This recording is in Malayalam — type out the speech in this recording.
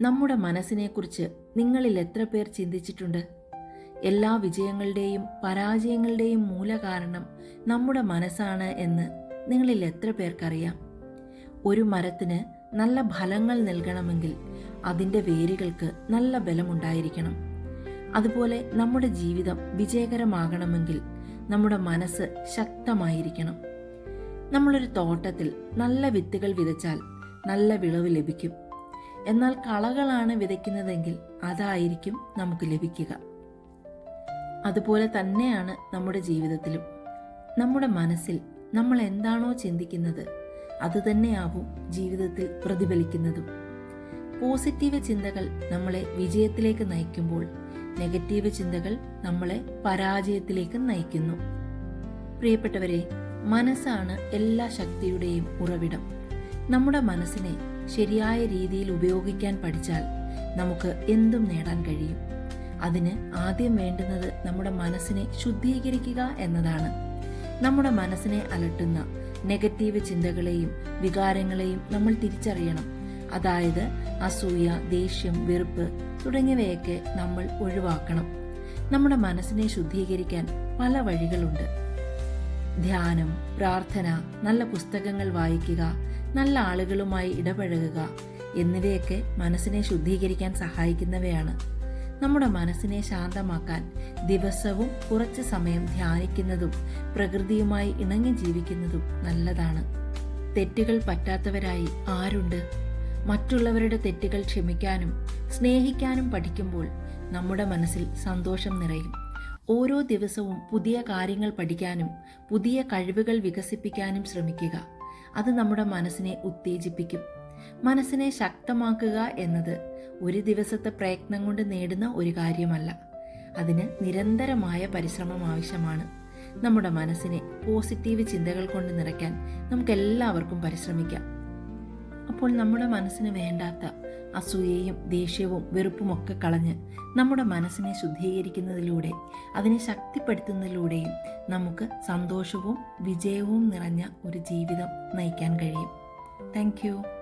നമ്മുടെ മനസ്സിനെക്കുറിച്ച് നിങ്ങളിൽ എത്ര പേർ ചിന്തിച്ചിട്ടുണ്ട്? എല്ലാ വിജയങ്ങളുടെയും പരാജയങ്ങളുടെയും മൂലകാരണം നമ്മുടെ മനസ്സാണ് എന്ന് നിങ്ങളിൽ എത്ര പേർക്കറിയാം? ഒരു മരത്തിന് നല്ല ഫലങ്ങൾ നൽകണമെങ്കിൽ അതിന്റെ വേരുകൾക്ക് നല്ല ബലമുണ്ടായിരിക്കണം. അതുപോലെ നമ്മുടെ ജീവിതം വിജയകരമാകണമെങ്കിൽ നമ്മുടെ മനസ്സ് ശക്തമായിരിക്കണം. നമ്മളൊരു തോട്ടത്തിൽ നല്ല വിത്തുകൾ വിതച്ചാൽ നല്ല വിളവ് ലഭിക്കും. എന്നാൽ കളകളാണ് വിതയ്ക്കുന്നതെങ്കിൽ അതായിരിക്കും നമുക്ക് ലഭിക്കുക. അതുപോലെ തന്നെയാണ് നമ്മുടെ ജീവിതത്തിലും. നമ്മുടെ മനസ്സിൽ നമ്മൾ എന്താണോ ചിന്തിക്കുന്നത് അതുതന്നെയാവും ജീവിതത്തിൽ പ്രതിഫലിക്കുന്നതും. പോസിറ്റീവ് ചിന്തകൾ നമ്മളെ വിജയത്തിലേക്ക് നയിക്കുമ്പോൾ നെഗറ്റീവ് ചിന്തകൾ നമ്മളെ പരാജയത്തിലേക്ക് നയിക്കുന്നു. പ്രിയപ്പെട്ടവരെ മനസ്സാണ് എല്ലാ ശക്തിയുടെയും ഉറവിടം. നമ്മുടെ മനസ്സിനെ ശരിയായ രീതിയിൽ ഉപയോഗിക്കാൻ പഠിച്ചാൽ നമുക്ക് എന്തും നേടാൻ കഴിയും. അതിന് ആദ്യം വേണ്ടുന്നത് നമ്മുടെ മനസ്സിനെ ശുദ്ധീകരിക്കുക എന്നതാണ്. നമ്മുടെ മനസ്സിനെ അലട്ടുന്ന നെഗറ്റീവ് ചിന്തകളെയും വികാരങ്ങളെയും നമ്മൾ തിരിച്ചറിയണം. അതായത് അസൂയ ദേഷ്യം വെറുപ്പ് തുടങ്ങിയവയൊക്കെ നമ്മൾ ഒഴിവാക്കണം. നമ്മുടെ മനസ്സിനെ ശുദ്ധീകരിക്കാൻ പല വഴികളുണ്ട്. ധ്യാനം പ്രാർത്ഥന നല്ല പുസ്തകങ്ങൾ വായിക്കുക നല്ല ആളുകളുമായി ഇടപഴകുക എന്നിവയൊക്കെ മനസ്സിനെ ശുദ്ധീകരിക്കാൻ സഹായിക്കുന്നവയാണ്. നമ്മുടെ മനസ്സിനെ ശാന്തമാക്കാൻ ദിവസവും കുറച്ച് സമയം ധ്യാനിക്കുന്നതും പ്രകൃതിയുമായി ഇണങ്ങി ജീവിക്കുന്നതും നല്ലതാണ്. തെറ്റുകൾ പറ്റാത്തവരായി ആരുണ്ട്? മറ്റുള്ളവരുടെ തെറ്റുകൾ ക്ഷമിക്കാനും സ്നേഹിക്കാനും പഠിക്കുമ്പോൾ നമ്മുടെ മനസ്സിൽ സന്തോഷം നിറയും. ഓരോ ദിവസവും പുതിയ കാര്യങ്ങൾ പഠിക്കാനും പുതിയ കഴിവുകൾ വികസിപ്പിക്കാനും ശ്രമിക്കുക. അത് നമ്മുടെ മനസ്സിനെ ഉത്തേജിപ്പിക്കും. മനസ്സിനെ ശക്തമാക്കുക എന്നത് ഒരു ദിവസത്തെ പ്രയത്നം കൊണ്ട് നേടുന്ന ഒരു കാര്യമല്ല. അതിന് നിരന്തരമായ പരിശ്രമം ആവശ്യമാണ്. നമ്മുടെ മനസ്സിനെ പോസിറ്റീവ് ചിന്തകൾ കൊണ്ട് നിറയ്ക്കാൻ നമുക്കെല്ലാവർക്കും പരിശ്രമിക്കാം. അപ്പോൾ നമ്മുടെ മനസ്സിന് വേണ്ടാത്ത അസൂയയും ദേഷ്യവും വെറുപ്പുമൊക്കെ കളഞ്ഞ് നമ്മുടെ മനസ്സിനെ ശുദ്ധീകരിക്കുന്നതിലൂടെ അതിനെ ശക്തിപ്പെടുത്തുന്നതിലൂടെയും നമുക്ക് സന്തോഷവും വിജയവും നിറഞ്ഞ ഒരു ജീവിതം നയിക്കാൻ കഴിയും. താങ്ക്